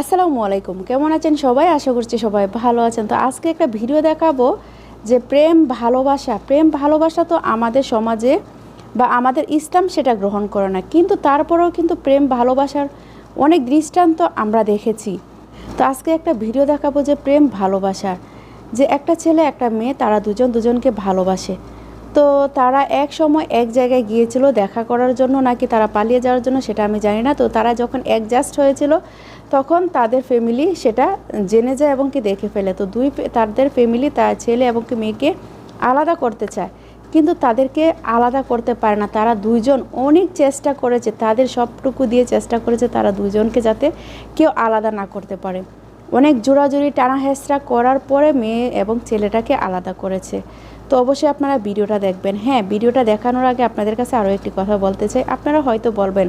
আসসালামু আলাইকুম। কেমন আছেন সবাই? আশা করছি সবাই ভালো আছেন। তো আজকে একটা ভিডিও দেখাবো যে প্রেম ভালোবাসা প্রেম ভালোবাসা তো আমাদের সমাজে বা আমাদের ইসলাম সেটা গ্রহণ করে না। কিন্তু তারপরেও কিন্তু প্রেম ভালোবাসার অনেক দৃষ্টান্ত আমরা দেখেছি। তো আজকে একটা ভিডিও দেখাবো যে প্রেম ভালোবাসার যে একটা ছেলে, একটা মেয়ে, তারা দুজন দুজনকে ভালোবাসে। তো তারা এক সময় এক জায়গায় গিয়েছিল দেখা করার জন্য নাকি তারা পালিয়ে যাওয়ার জন্য সেটা আমি জানি না। তো তারা যখন অ্যাডজাস্ট হয়েছিল, তখন তাদের ফ্যামিলি সেটা জেনে যায় এবং কি দেখে ফেলে। তো দুই তাদের ফ্যামিলি তার ছেলে এবং কি মেয়েকে আলাদা করতে চায়। কিন্তু তাদেরকে আলাদা করতে পারে না। তারা দুইজন অনেক চেষ্টা করেছে, তাদের সবটুকু দিয়ে চেষ্টা করেছে তারা দুইজনকে যাতে কেউ আলাদা না করতে পারে। অনেক জোড়াজুড়ি টানা হেঁচড়া করার পরে মেয়ে এবং ছেলেটাকে আলাদা করেছে। তো অবশ্যই আপনারা ভিডিওটা দেখবেন। হ্যাঁ ভিডিওটা দেখানোর আগে আপনাদের কাছে আরও একটি কথা বলতে চাই। আপনারা হয়তো বলবেন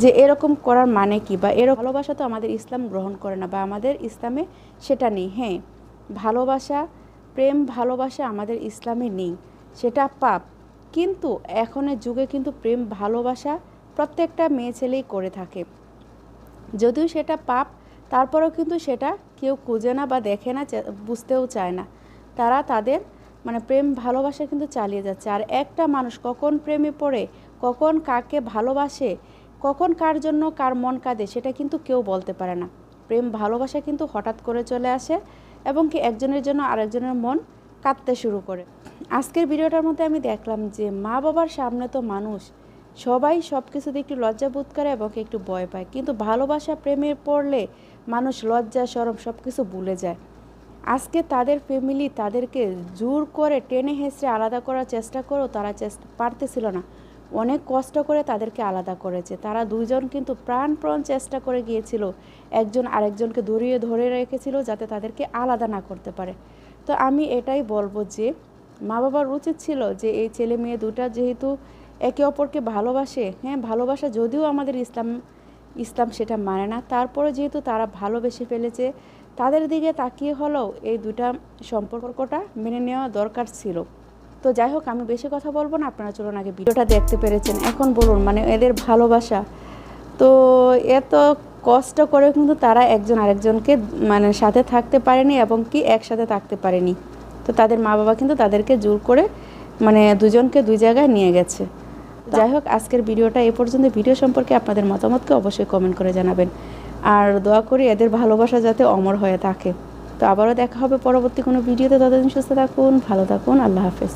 যে এরকম করার মানে কি বা এর ভালোবাসা তো আমাদের ইসলাম গ্রহণ করে না বা আমাদের ইসলামে সেটা নেই। হ্যাঁ ভালোবাসা, প্রেম, ভালোবাসা আমাদের ইসলামে নেই, সেটা পাপ। কিন্তু এখনের যুগে কিন্তু প্রেম, ভালোবাসা প্রত্যেকটা মেয়ে ছেলেই করে থাকে। যদিও সেটা পাপ তারপরেও কিন্তু সেটা কেউ খুঁজে না বা দেখে না বুঝতেও চায় না। তারা তাদের মানে প্রেম, ভালোবাসা কিন্তু চালিয়ে যাচ্ছে। আর একটা মানুষ কখন প্রেমে পড়ে, কখন কাকে ভালোবাসে, কখন কার জন্য কার মন কাঁদে, সেটা কিন্তু কেউ বলতে পারে না। প্রেম, ভালোবাসা কিন্তু হঠাৎ করে চলে আসে এবং কি একজনের জন্য আরেকজনের মন কাঁদতে শুরু করে। আজকের ভিডিওটার মধ্যে আমি দেখলাম যে মা বাবার সামনে তো মানুষ সবাই সব কিছুতে একটু লজ্জা বোধ করে এবং একটু ভয় পায়। কিন্তু ভালোবাসা প্রেমে পড়লে মানুষ লজ্জা, সরম সব কিছু ভুলে যায়। আজকে তাদের ফ্যামিলি তাদেরকে জোর করে টেনে হেসড়ে আলাদা করার চেষ্টা করেও তারা চেষ্টা পারতেছিল না। অনেক কষ্ট করে তাদেরকে আলাদা করেছে। তারা দুইজন কিন্তু প্রাণপ্রণ চেষ্টা করে গিয়েছিল। একজন আরেকজনকে ধরিয়ে ধরে রেখেছিল যাতে তাদেরকে আলাদা না করতে পারে। তো আমি এটাই বলব যে মা বাবার উচিত ছিল যে, এই ছেলে মেয়ে দুটা যেহেতু একে অপরকে ভালোবাসে? হ্যাঁ ভালোবাসা যদিও আমাদের ইসলাম ইসলাম সেটা মানে না। তারপরে যেহেতু তারা ভালোবেসে ফেলেছে, তাদের দিকে তাকিয়ে হলেও এই দুটা সম্পর্কটা মেনে নেওয়া দরকার ছিল। তো যাই হোক, আমি বেশি কথা বলব না, আপনারা চলুন আগে ভিডিওটা দেখতে পেরেছেন। এখন বলুন মানে এদের ভালোবাসা। তো এত কষ্ট করে কিন্তু তারা একজন আরেকজনকে মানে সাথে থাকতে পারেনি এবং কি একসাথে থাকতে পারেনি। তো তাদের মা বাবা কিন্তু তাদেরকে জোর করে মানে দুজনকে দুই জায়গায় নিয়ে গেছে। যাই হোক, আজকের ভিডিওটা এ পর্যন্ত। ভিডিও সম্পর্কে আপনাদের মতামতকে অবশ্যই কমেন্ট করে জানাবেন। আর দোয়া করি এদের ভালোবাসা যাতে অমর হয়ে থাকে। তো আবারও দেখা হবে পরবর্তী কোনো ভিডিওতে। ততদিন সুস্থ থাকুন, ভালো থাকুন, আল্লাহ হাফেজ।